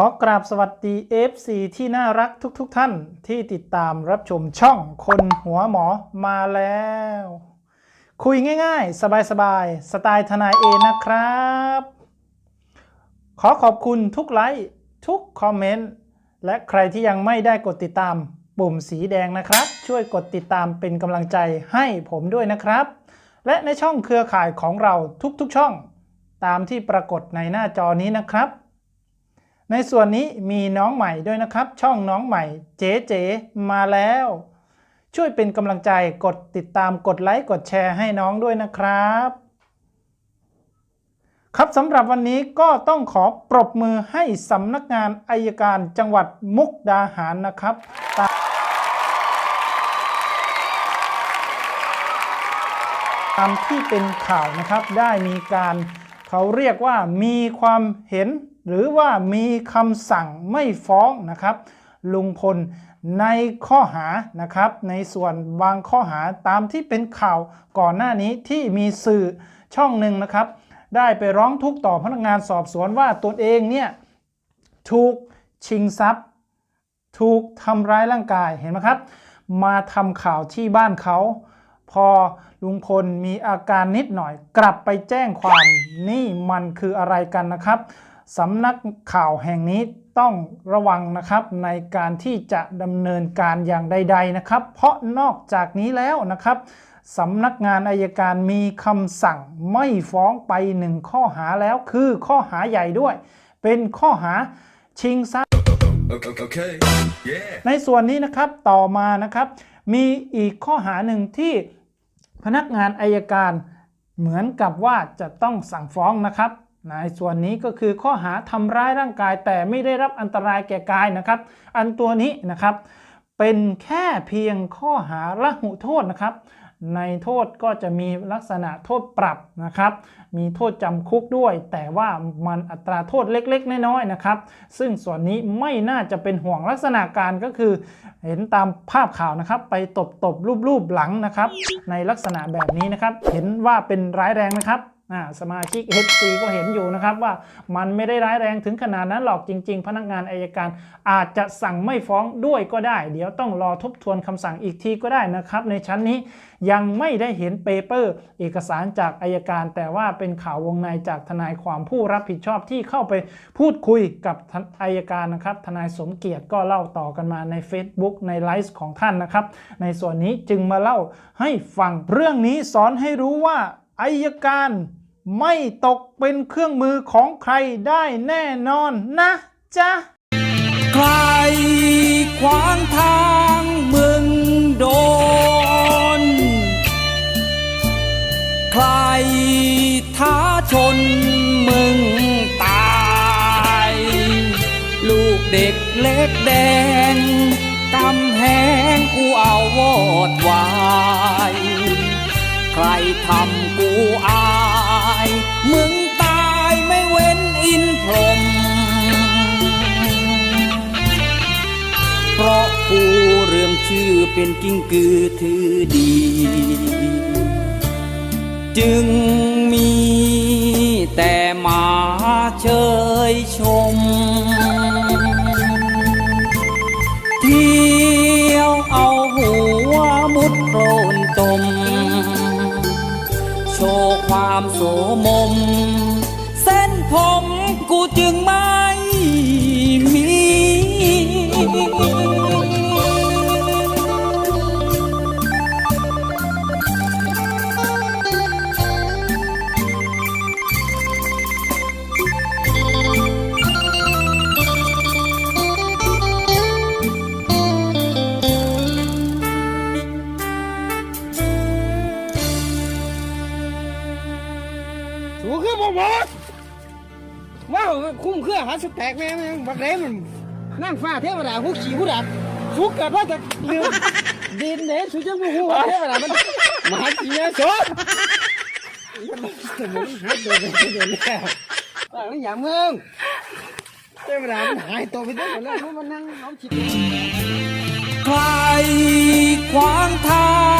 ขอกราบสวัสดี FC ที่น่ารักทุกๆทท่านที่ติดตามรับชมช่องคนหัวหมอมาแล้ว คุยง่ายๆ สบายๆ สไตล์ทนายเอนะครับ ขอขอบคุณทุกไลค์ทุกคอมเมนต์ และใครที่ยังไม่ได้กดติดตามปุ่มสีแดงนะครับ ช่วยกดติดตามเป็นกำลังใจให้ผมด้วยนะครับ และในช่องเครือข่ายของเราทุกๆช่อง ตามที่ปรากฏในหน้าจอนี้นะครับ ในส่วนนี้มีน้องใหม่ด้วยนะครับ ช่องน้องใหม่เจ๊เจมาแล้ว ช่วยเป็นกำลังใจกดติดตามกดไลค์กดแชร์ให้น้องด้วยนะครับ ครับสำหรับวันนี้ก็ต้องขอปรบมือให้สำนักงานอายการจังหวัดมุกดาหารนะครับตามตามที่เป็นข่าวนะครับได้มีการเขาเรียกว่ามีความเห็น หรือว่ามีคำสั่งไม่ฟ้องนะครับ ลุงพลในข้อหานะครับ ในส่วนบางข้อหาตามที่เป็นข่าวก่อนหน้านี้ที่มีสื่อช่องหนึ่งนะครับ ได้ไปร้องทุกข์ต่อพนักงานสอบสวนว่าตนเองเนี่ยถูกชิงทรัพย์ ถูกทำร้ายร่างกายเห็นไหมครับ มาทำข่าวที่บ้านเขา พอลุงพลมีอาการนิดหน่อย กลับไปแจ้งความนี่มันคืออะไรกันนะครับ สำนักข่าวแห่งนี้ต้องระวังนะครับในการที่จะดำเนินการอย่างใด ๆนะครับ เพราะนอกจากนี้แล้วนะครับสำนักงานอายการมีคำสั่งไม่ฟ้องไปหนึ่งข้อหาแล้วคือข้อหาใหญ่ด้วย เป็นข้อหาชิงทรัพย์ Okay, okay. Yeah. ในส่วนนี้นะครับต่อมานะครับ มีอีกข้อหาหนึ่งที่พนักงานอายการเหมือนกับว่าจะต้องสั่งฟ้องนะครับ ในส่วนนี้ก็คือข้อหาทำร้ายร่างกายแต่ไม่ได้รับอันตรายแก่กายนะครับ อันตัวนี้นะครับ เป็นแค่เพียงข้อหาละหุโทษนะครับ ในโทษก็จะมีลักษณะโทษปรับนะครับ มีโทษจำคุกด้วย แต่ว่ามันอัตราโทษเล็กๆ น้อยๆนะครับ ซึ่งส่วนนี้ไม่น่าจะเป็นห่วงลักษณะการก็คือ เห็นตามภาพข่าวนะครับ ไปตบตบรูปรูปๆหลังนะครับ ในลักษณะแบบนี้นะครับ เห็นว่าเป็นร้ายแรงนะครับ สมาชิก HC ก็เห็นอยู่นะครับว่ามันไม่ได้ร้ายแรงถึงขนาดนั้นหรอกจริง ๆ พนักงานอายการอาจจะสั่งไม่ฟ้องด้วยก็ได้ เดี๋ยวต้องรอทบทวนคำสั่งอีกทีก็ได้นะครับ ในชั้นนี้ยังไม่ได้เห็นเปเปอร์ เอกสารจากอายการ แต่ว่าเป็นข่าววงในจากทนายความผู้รับผิดชอบที่เข้าไปพูดคุยกับทนอายการนะครับ ทนายสมเกียรติก็เล่าต่อกันมาใน Facebook ในไลฟ์ของท่านนะครับ ในส่วนนี้จึงมาเล่าให้ฟังเรื่องนี้สอนให้รู้ว่าอายการ ไม่ตกเป็นเครื่องมือของใครได้แน่นอนนะจ๊ะ ใครขวางทางมึงโดน ใครท้าชนมึงตาย ลูกเด็กเล็กแดงกำแหงกูเอาวอดวาย ใครทำกูอาย มึงตายไม่เว้นอินพรหมเพราะกูเรื่องชื่อเป็นกิ้งกือถือดี จึงมีแต่มาเชยชม ความโสมม เส้นผมกูจึงไม่มี สูคือบ่หมดว้าวคุ้มเครื่องหาสแต็กแม่งบักเด้มันนั่งฟ้าเทวดาผู้ขี่ผู้ดับสูเกิดว่าจะลืมดินเด้สูจังบ่ฮู้ว่าเทวดามันมาหาขี่แม่สูมันหายตัวไปเดินแล้วว่าแล้วอย่ามึงเทวดามันหายตัวไปเดินแล้วมันนั่งน้องคิดใครขวางทาง